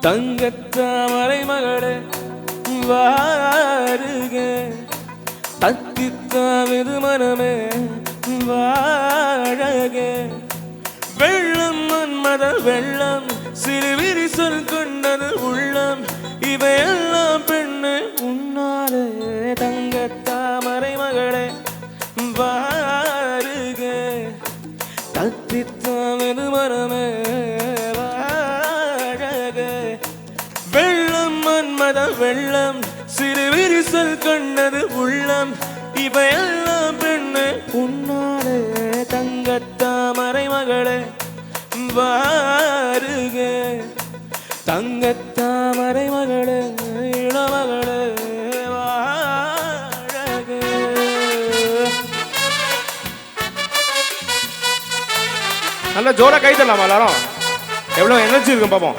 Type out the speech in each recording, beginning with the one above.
தங்கத்தாமரை மகளே வாருக தத்தித்தாவிது மனமே வாழக. வெள்ளம் மன்மத வெள்ளம் சிறுவிரி சொல் கொண்டது உள்ளம். இவையெல்லாம் பெண்ணு உன்னாலே தங்க வெள்ளம் சிறு விரிசல் கண்டது உள்ளம் இவையெல்லாம் பெண்ணு உன்னாலே. தங்கத்தாமரை மகளே வாருக. தங்கத்தாமரை மகளே இளமகளே நல்லா ஜோரா கை தரலாமா எல்லாரும் எவ்வளோ எனர்ஜி இருக்கும் பார்ப்போம்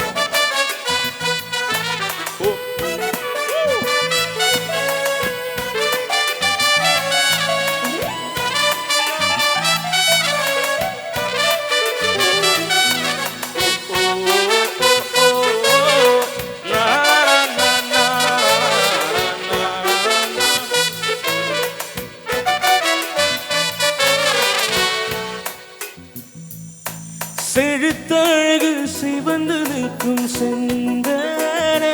யாருக்கும் நிற்கும்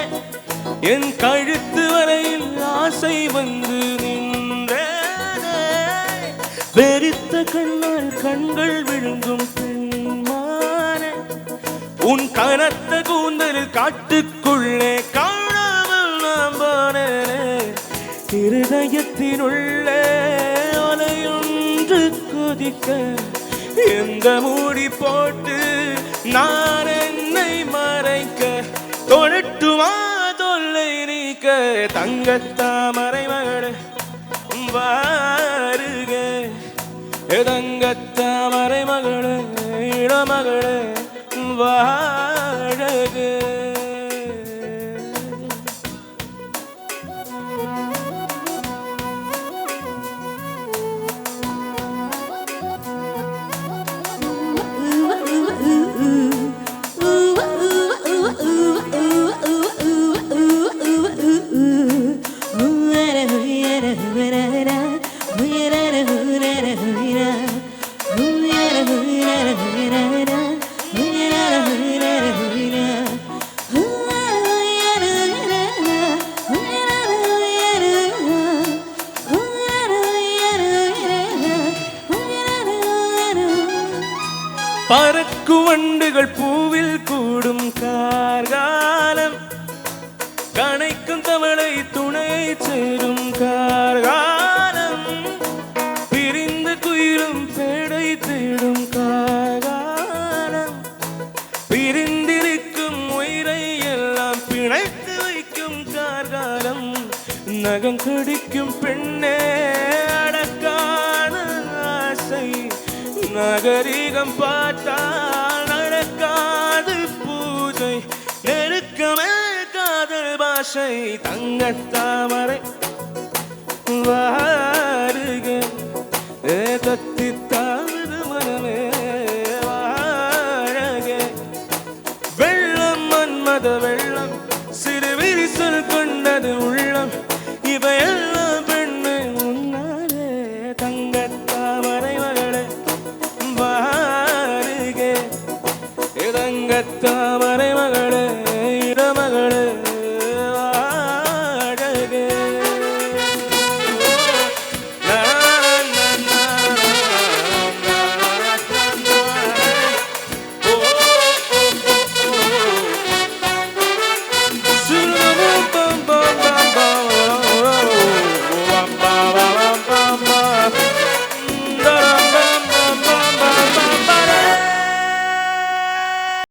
என் கழுத்து வரையில் ஆசை வந்து நின்றன. வெறித்த கண்ணால் கண்கள் விழுங்கும் பெண்மான உன் கனத்த கூந்தல் காட்டுக்குள்ளே காணாமல் நாம் போனேன் இருதயத்தினுள்ளே அலையொன்று கொதிக்க எந்த மூடி போட்டு நான் தங்கத்தாமரை மகளே வாருக தங்கத்தாமரை மகளே இளமகளே வா பறக்கு வண்டுகள் பூவில் கூடும் கார்காலம். கணைக்கும் தமிழை துணையை இணைத்து வைக்கும் கார்காலம் நகம் கடிக்கும் பெண்ணே அடக்கான ஆசை. நகரீகம் பார்த்தால் நடக்காது பூஜை. நெருக்கமே காதல் பாஷை தங்கத்தாமரை வா